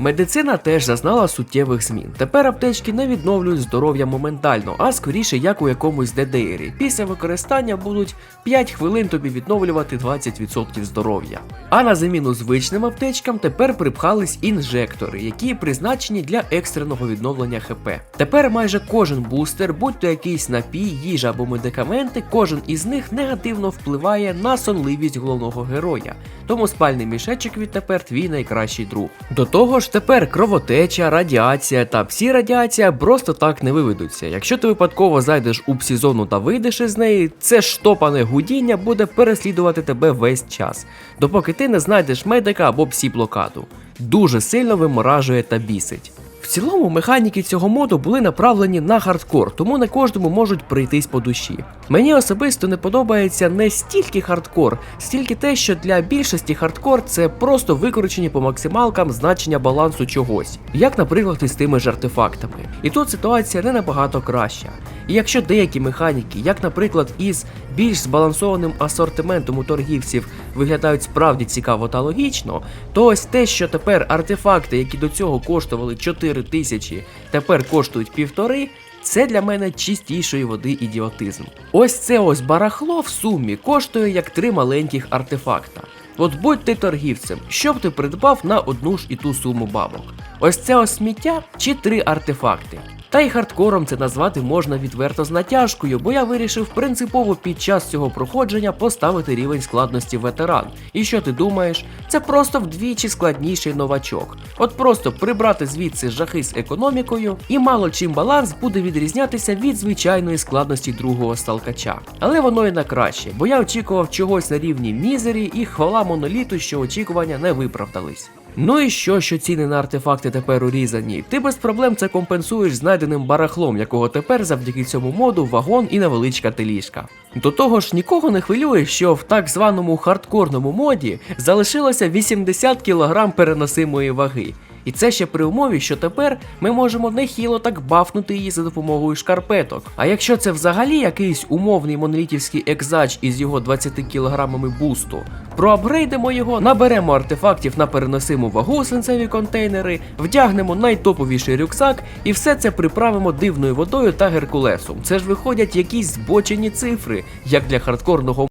Медицина теж зазнала суттєвих змін. Тепер аптечки не відновлюють здоров'я моментально, а скоріше як у якомусь ДДРі. Після використання будуть 5 хвилин тобі відновлювати 20% здоров'я. А на заміну звичним аптечкам тепер припхались інжектори, які призначені для екстреного відновлення ХП. Тепер майже кожен бустер, будь то якийсь напій, їжа або медикаменти, кожен із них негативно впливає на сонливість головного героя. Тому спальний мішечок відтепер твій найкращий друг. До того ж, тепер кровотеча, радіація та псі-радіація просто так не виведуться. Якщо ти випадково зайдеш у псі-зону та вийдеш із неї, це штопане гудіння буде переслідувати тебе весь час, допоки ти не знайдеш медика або псі-блокаду. Дуже сильно виморажує та бісить. Цілому механіки цього моду були направлені на хардкор, тому не кожному можуть прийтись по душі. Мені особисто не подобається не стільки хардкор, стільки те, що для більшості хардкор це просто викручені по максималкам значення балансу чогось, як, наприклад, із тими ж артефактами. І тут ситуація не набагато краща. І якщо деякі механіки, як, наприклад, із більш збалансованим асортиментом у торгівців виглядають справді цікаво та логічно, то ось те, що тепер артефакти, які до цього коштували 4 тисячі, тепер коштують півтори. Це для мене чистішої води ідіотизм. Ось це ось барахло в сумі коштує як три маленьких артефакта. От будь ти торгівцем, що б ти придбав на одну ж і ту суму бабок? Ось це ось сміття чи три артефакти. Та й хардкором це назвати можна відверто з натяжкою, бо я вирішив принципово під час цього проходження поставити рівень складності ветеран. І що ти думаєш? Це просто вдвічі складніший новачок. От просто прибрати звідси жахи з економікою, і мало чим баланс буде відрізнятися від звичайної складності другого сталкача. Але воно і на краще, бо я очікував чогось на рівні мізері і хвала моноліту, що очікування не виправдались. Ну і що, що ціни на артефакти тепер урізані? Ти без проблем це компенсуєш знайденим барахлом, якого тепер завдяки цьому моду вагон і невеличка теліжка. До того ж, нікого не хвилює, що в так званому хардкорному моді залишилося 80 кг переносимої ваги. І це ще при умові, що тепер ми можемо нехило так бафнути її за допомогою шкарпеток. А якщо це взагалі якийсь умовний монолітівський екзач із його 20 кілограмами бусту, проапгрейдимо його, наберемо артефактів на переносиму вагу свинцеві контейнери, вдягнемо найтоповіший рюкзак і все це приправимо дивною водою та геркулесом. Це ж виходять якісь збочені цифри, як для хардкорного